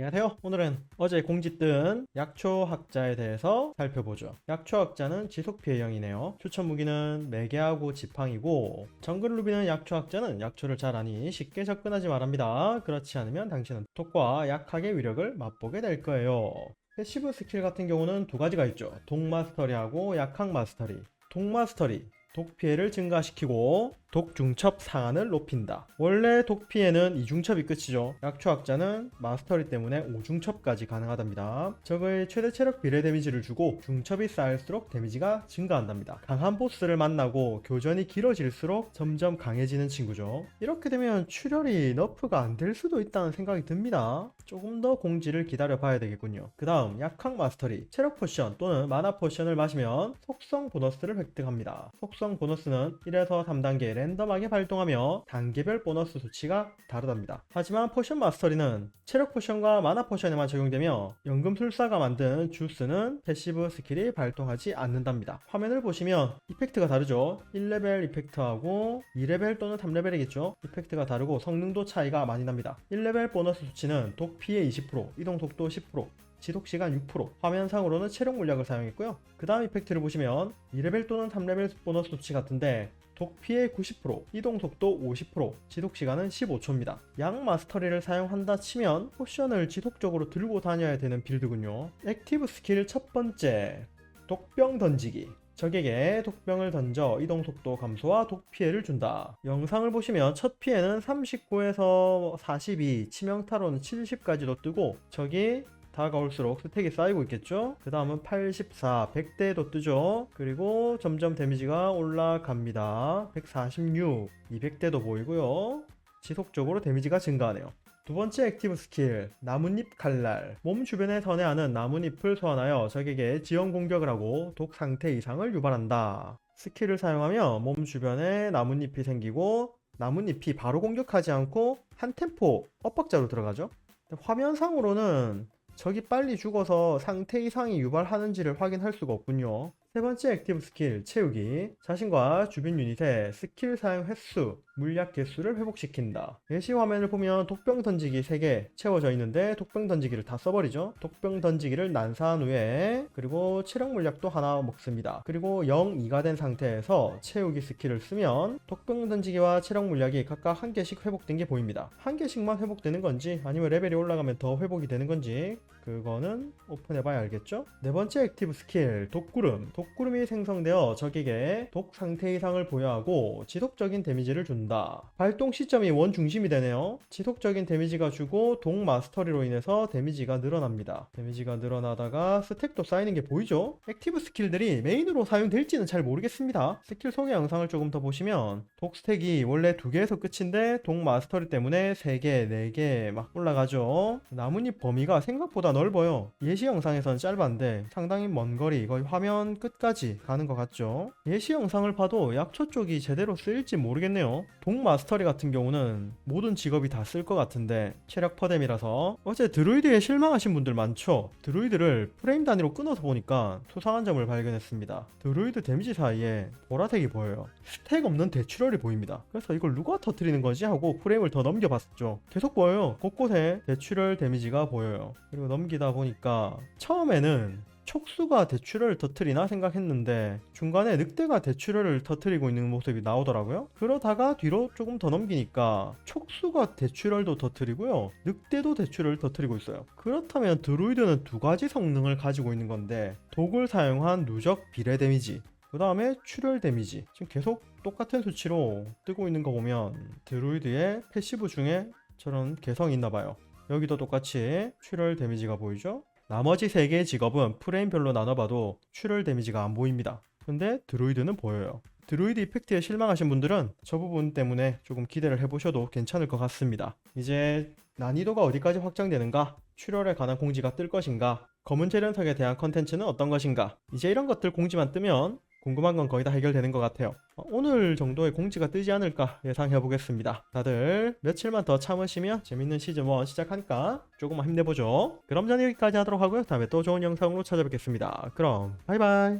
안녕하세요. 오늘은 어제 공지 뜬 약초학자에 대해서 살펴보죠. 약초학자는 지속피해형이네요. 추천 무기는 매개하고 지팡이고 정글 루비는 약초학자는 약초를 잘 아니 쉽게 접근하지 말합니다. 그렇지 않으면 당신은 독과 약학의 위력을 맛보게 될 거예요. 패시브 스킬 같은 경우는 두 가지가 있죠. 독마스터리하고 약학 마스터리. 독마스터리 독 피해를 증가시키고 독 중첩 상한을 높인다. 원래 독 피해는 이중첩이 끝이죠. 약초학자는 마스터리 때문에 5중첩까지 가능하답니다. 적의 최대 체력 비례 데미지를 주고 중첩이 쌓일수록 데미지가 증가한답니다. 강한 보스를 만나고 교전이 길어질수록 점점 강해지는 친구죠. 이렇게 되면 출혈이 너프가 안 될 수도 있다는 생각이 듭니다. 조금 더 공지를 기다려 봐야 되겠군요. 그 다음 약학 마스터리 체력 포션 또는 마나 포션을 마시면 속성 보너스를 획득합니다. 속성 보너스는 1에서 3단계 랜덤하게 발동하며 단계별 보너스 수치가 다르답니다. 하지만 포션 마스터리는 체력 포션과 마나 포션에만 적용되며 연금술사가 만든 주스는 패시브 스킬이 발동하지 않는답니다. 화면을 보시면 이펙트가 다르죠. 1레벨 이펙트하고 2레벨 또는 3레벨이겠죠. 이펙트가 다르고 성능도 차이가 많이 납니다. 1레벨 보너스 수치는 독 피해 20%, 이동 속도 10%, 지속 시간 6%, 화면상으로는 체력 물약을 사용했고요. 그 다음 이펙트를 보시면 2레벨 또는 3레벨 보너스 수치 같은데 독 피해 90%, 이동 속도 50%, 지속 시간은 15초입니다. 양 마스터리를 사용한다 치면 포션을 지속적으로 들고 다녀야 되는 빌드군요. 액티브 스킬 첫 번째, 독병 던지기. 적에게 독병을 던져 이동 속도 감소와 독 피해를 준다. 영상을 보시면 첫 피해는 39에서 42, 치명타로는 70까지도 뜨고 적이 다가올수록 스택이 쌓이고 있겠죠? 그 다음은 84, 100대도 뜨죠? 그리고 점점 데미지가 올라갑니다. 146, 200대도 보이고요. 지속적으로 데미지가 증가하네요. 두 번째 액티브 스킬 나뭇잎 칼날 몸 주변에 선회하는 나뭇잎을 소환하여 적에게 지연 공격을 하고 독 상태 이상을 유발한다. 스킬을 사용하며 몸 주변에 나뭇잎이 생기고 나뭇잎이 바로 공격하지 않고 한 템포 엇박자로 들어가죠. 화면상으로는 적이 빨리 죽어서 상태 이상이 유발하는지를 확인할 수가 없군요. 세 번째 액티브 스킬 채우기 자신과 주변 유닛의 스킬 사용 횟수, 물약 개수를 회복시킨다. 예시 화면을 보면 독병 던지기 3개 채워져 있는데 독병 던지기를 다 써버리죠. 독병 던지기를 난사한 후에 그리고 체력 물약도 하나 먹습니다. 그리고 0, 2가 된 상태에서 채우기 스킬을 쓰면 독병 던지기와 체력 물약이 각각 한 개씩 회복된 게 보입니다. 한 개씩만 회복되는 건지 아니면 레벨이 올라가면 더 회복이 되는 건지 그거는 오픈해봐야 알겠죠? 네 번째 액티브 스킬 독구름 독구름이 생성되어 적에게 독 상태 이상을 보여하고 지속적인 데미지를 준다. 발동 시점이 원 중심이 되네요. 지속적인 데미지가 주고 독 마스터리로 인해서 데미지가 늘어납니다. 데미지가 늘어나다가 스택도 쌓이는 게 보이죠? 액티브 스킬들이 메인으로 사용될지는 잘 모르겠습니다. 스킬 소개 영상을 조금 더 보시면 독 스택이 원래 두 개에서 끝인데 독 마스터리 때문에 3개, 4개 막 올라가죠. 나뭇잎 범위가 생각보다 넓어요. 예시 영상에서는 짧았는데 상당히 먼 거리 거의 화면 끝 까지 가는 것 같죠. 예시 영상을 봐도 약초 쪽이 제대로 쓰일지 모르겠네요. 동 마스터리 같은 경우는 모든 직업이 다 쓸 것 같은데 체력 퍼뎀이라서 어제 드루이드에 실망하신 분들 많죠. 드루이드를 프레임 단위로 끊어서 보니까 수상한 점을 발견했습니다. 드루이드 데미지 사이에 보라색이 보여요. 스택 없는 대출혈이 보입니다. 그래서 이걸 누가 터트리는 거지 하고 프레임을 더 넘겨봤죠. 계속 보여요. 곳곳에 대출혈 데미지가 보여요. 그리고 넘기다 보니까 처음에는 촉수가 대출혈을 터트리나 생각했는데 중간에 늑대가 대출혈을 터트리고 있는 모습이 나오더라고요. 그러다가 뒤로 조금 더 넘기니까 촉수가 대출혈도 터트리고요. 늑대도 대출혈을 터트리고 있어요. 그렇다면 드루이드는 두 가지 성능을 가지고 있는 건데 독을 사용한 누적 비례 데미지 그 다음에 출혈 데미지 지금 계속 똑같은 수치로 뜨고 있는 거 보면 드루이드의 패시브 중에 저런 개성이 있나 봐요. 여기도 똑같이 출혈 데미지가 보이죠? 나머지 3개의 직업은 프레임별로 나눠봐도 출혈 데미지가 안 보입니다. 근데 드루이드는 보여요. 드루이드 이펙트에 실망하신 분들은 저 부분 때문에 조금 기대를 해보셔도 괜찮을 것 같습니다. 이제 난이도가 어디까지 확장되는가? 출혈에 관한 공지가 뜰 것인가? 검은 재련석에 대한 컨텐츠는 어떤 것인가? 이제 이런 것들 공지만 뜨면 궁금한 건 거의 다 해결되는 것 같아요. 어, 오늘 정도의 공지가 뜨지 않을까 예상해 보겠습니다. 다들 며칠만 더 참으시면 재밌는 시즌1 시작하니까 조금만 힘내보죠. 그럼 저는 여기까지 하도록 하고요. 다음에 또 좋은 영상으로 찾아뵙겠습니다. 그럼 바이바이.